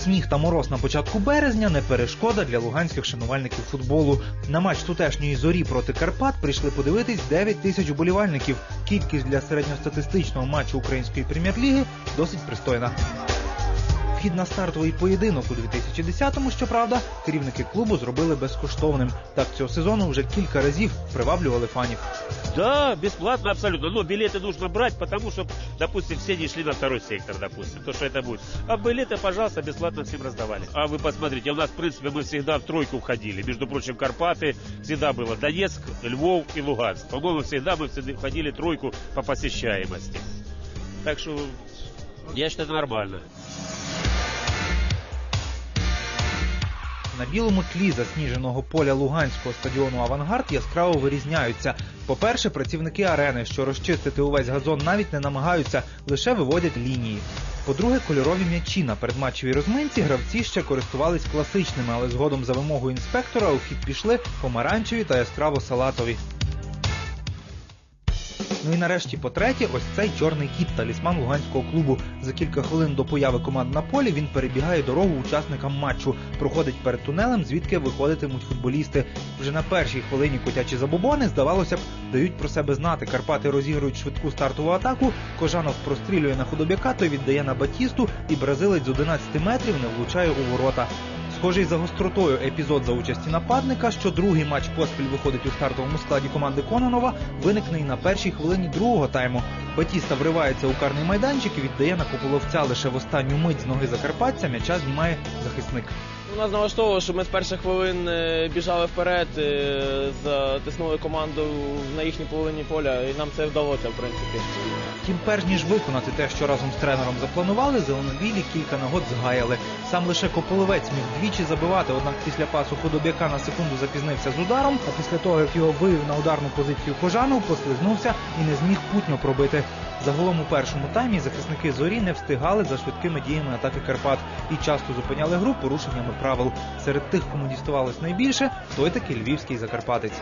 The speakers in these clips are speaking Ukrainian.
сніг та мороз на початку березня не перешкода для луганських шанувальників футболу. На матч тутешньої зорі проти Карпат прийшли подивитись 9 тисяч уболівальників. Кількість для середньостатистичного матчу української прем'єр-ліги досить пристойна Вхід на стартовий поєдинок у 2010-му, щоправда, керівники клубу зробили безкоштовним. Так цього сезону вже кілька разів приваблювали фанів. Да, бесплатно абсолютно. Но билеты нужно брать, потому что, допустим, все не шли на второй сектор, допустим, то, что это будет. А билеты, пожалуйста, бесплатно всем раздавали. А вы посмотрите, у нас, в принципе, мы всегда в тройку входили. Между прочим, Карпаты всегда было Донецк, Львов и Луганск. По-моему, всегда мы всегда входили в тройку по посещаемости. Так что, я считаю, это нормально. На білому тлі засніженого поля Луганського стадіону Авангард яскраво вирізняються. По-перше, працівники арени, що розчистити увесь газон, навіть не намагаються, лише виводять лінії. По-друге, кольорові м'ячі на передматчевій розминці гравці ще користувались класичними, але згодом за вимогою інспектора у хід пішли помаранчеві та яскраво салатові. Ну і нарешті, по-третє, ось цей чорний кіт, талісман луганського клубу. За кілька хвилин до появи команд на полі він перебігає дорогу учасникам матчу, проходить перед тунелем, звідки виходитимуть футболісти. Вже на першій хвилині котячі забобони, здавалося б, дають про себе знати. Карпати розігрують швидку стартову атаку. Кожанов прострілює на худобяка, той віддає на батісту, і бразилець з 11 метрів не влучає у ворота. Схожий за гостротою епізод за участі нападника, що другий матч поспіль виходить у стартовому складі команди Кононова, виникне і на першій хвилині другого тайму. Батіста вривається у карний майданчик і віддає на Куполовця лише в останню мить з ноги закарпатця м'яча знімає захисник. У нас налаштовувало, що ми з перших хвилин е, біжали вперед, е, затиснули команду на їхній половині поля, і нам це вдалося, в принципі. Втім, перш ніж виконати те, що разом з тренером запланували, зеленовілі кілька нагод згаяли. Сам лише Кополовець міг двічі забивати, однак після пасу худобяка на секунду запізнився з ударом, а після того, як його вивів на ударну позицію Кожанов, послизнувся і не зміг путньо пробити. Загалом у першому таймі захисники зорі не встигали за швидкими діями атаки Карпат і часто зупиняли гру порушеннями правил. Серед тих, кому діставалось найбільше, той таки львівський закарпатець.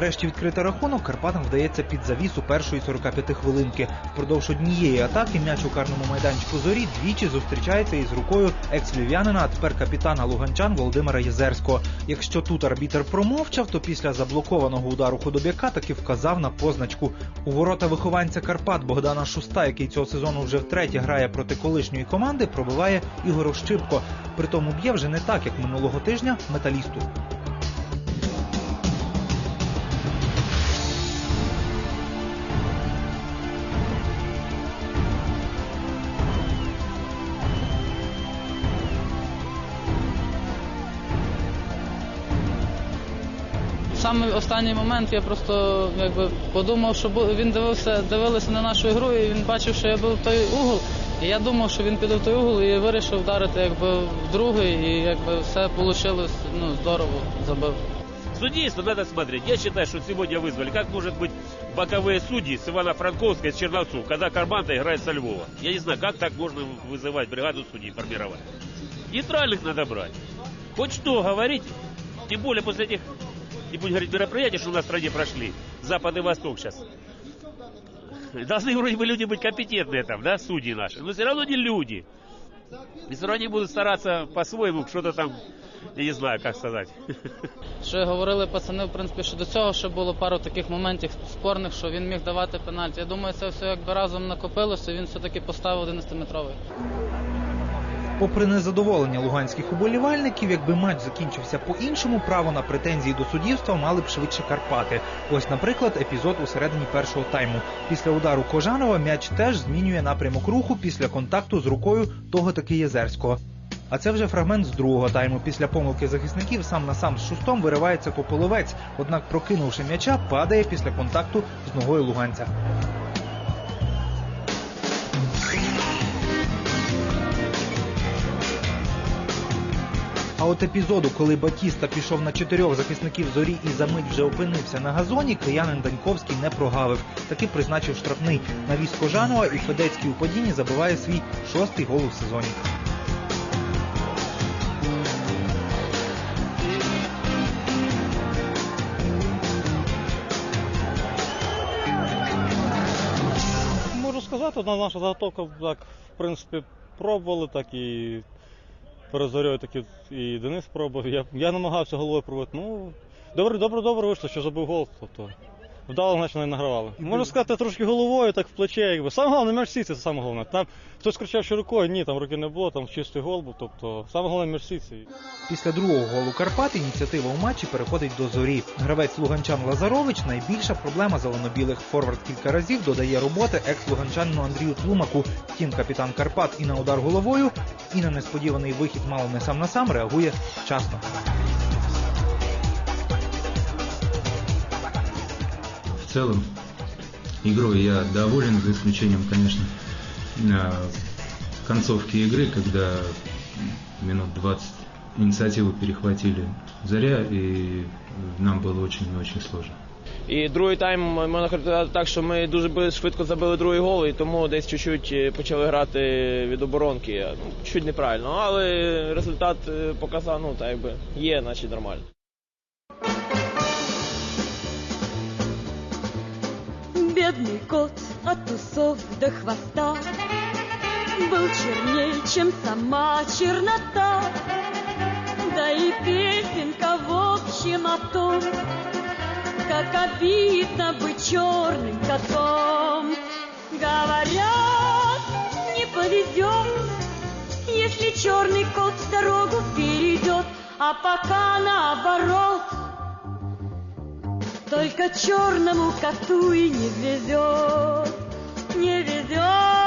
Нарешті відкрити рахунок Карпатам вдається під завісу першої 45 хвилинки. Впродовж однієї атаки м'яч у карному майданчику зорі двічі зустрічається із рукою екс-львів'янина, а тепер капітана Луганчан Володимира Єзерського. Якщо тут арбітер промовчав, то після заблокованого удару худобяка таки вказав на позначку. У ворота вихованця Карпат Богдана Шуста, який цього сезону вже втретє грає проти колишньої команди, пробиває Ігор Ощипко. Притому б'є вже не так, як минулого тижня металісту. Саме останній момент я просто якби подумав, що бу- він дивився, дивилися на нашу ігру, і він бачив, що я був в той угол. І я думав, що він піде в той угол і вирішив вдарити якби в другий, і якби все вийшло ну, здорово, забив. Судейство надо смотреть. Я считаю, что сегодня вызвали. Как может быть боковые судьи с Ивано-Франковска и с Черновцов, когда Карбанта играет со Львова? Я не знаю, как так можно вызывать бригаду судей, формировать. Нейтральных надо брать. Хоть что говорить, тем более после этих, не будем говорить, мероприятий, что у нас в стране прошли, Запад и Восток сейчас. Должны вроде бы люди быть компетентные там, да, судьи наши, но все равно не люди. И все равно они будут стараться по-своему что-то там, я не знаю, как сказать. Що говорили пацани, в принципі, що до цього ще було пару таких моментів спорних, що він міг давати пенальті. Я думаю, це все якби разом накопилося, він все-таки поставив 11-метровий. Попри незадоволення луганських уболівальників, якби матч закінчився по-іншому, право на претензії до суддівства мали б швидше Карпати. Ось, наприклад, епізод у середині першого тайму. Після удару Кожанова м'яч теж змінює напрямок руху після контакту з рукою того таки Єзерського. А це вже фрагмент з другого тайму. Після помилки захисників сам на сам з шустом виривається кополовець. Однак, прокинувши м'яча, падає після контакту з ногою луганця. А от епізоду, коли Батіста пішов на чотирьох захисників зорі і за мить вже опинився на газоні, киянин Даньковський не прогавив. Таки призначив штрафний. Навіс Кожанова і Федецький у падінні забиває свій шостий гол у сезоні. Можу сказати, наша заготовка так, в принципі, пробували, так і перед такі так і, Денис пробував. Я, я намагався головою пробувати. Ну, добре, добре, добре вийшло, що забив гол. Тобто, вдало, значить, не награвали. Можу сказати, трошки головою, так в плече, якби. Саме головне, сіці, це саме головне. Там хтось кричав, що рукою, ні, там руки не було, там чистий гол був. Тобто, саме головне м'яч сіці. Після другого голу Карпат ініціатива у матчі переходить до зорі. Гравець Луганчан Лазарович найбільша проблема зеленобілих. Форвард кілька разів додає роботи екс-луганчанину Андрію Тлумаку. Втім, капітан Карпат і на удар головою, і на несподіваний вихід мало не сам на сам реагує вчасно. В целом, игрой я доволен, за исключением, конечно, э, концовки игры, когда минут 20 инициативу перехватили Заря, и нам было очень и очень сложно. І другий тайм можна характеризувати так, що ми дуже би- швидко забили другий гол, і тому десь чуть-чуть е, почали грати від оборонки. Ну, чуть неправильно, але результат е, показав, ну так якби є, значить нормально. Бедный кот от усов до хвоста Был черней, чем сама чернота. Да и песенка в общем о том Как обидно быть черным котом. Говорят, не повезет Если черный кот дорогу перейдет А пока наоборот только черному коту и не везет, не везет.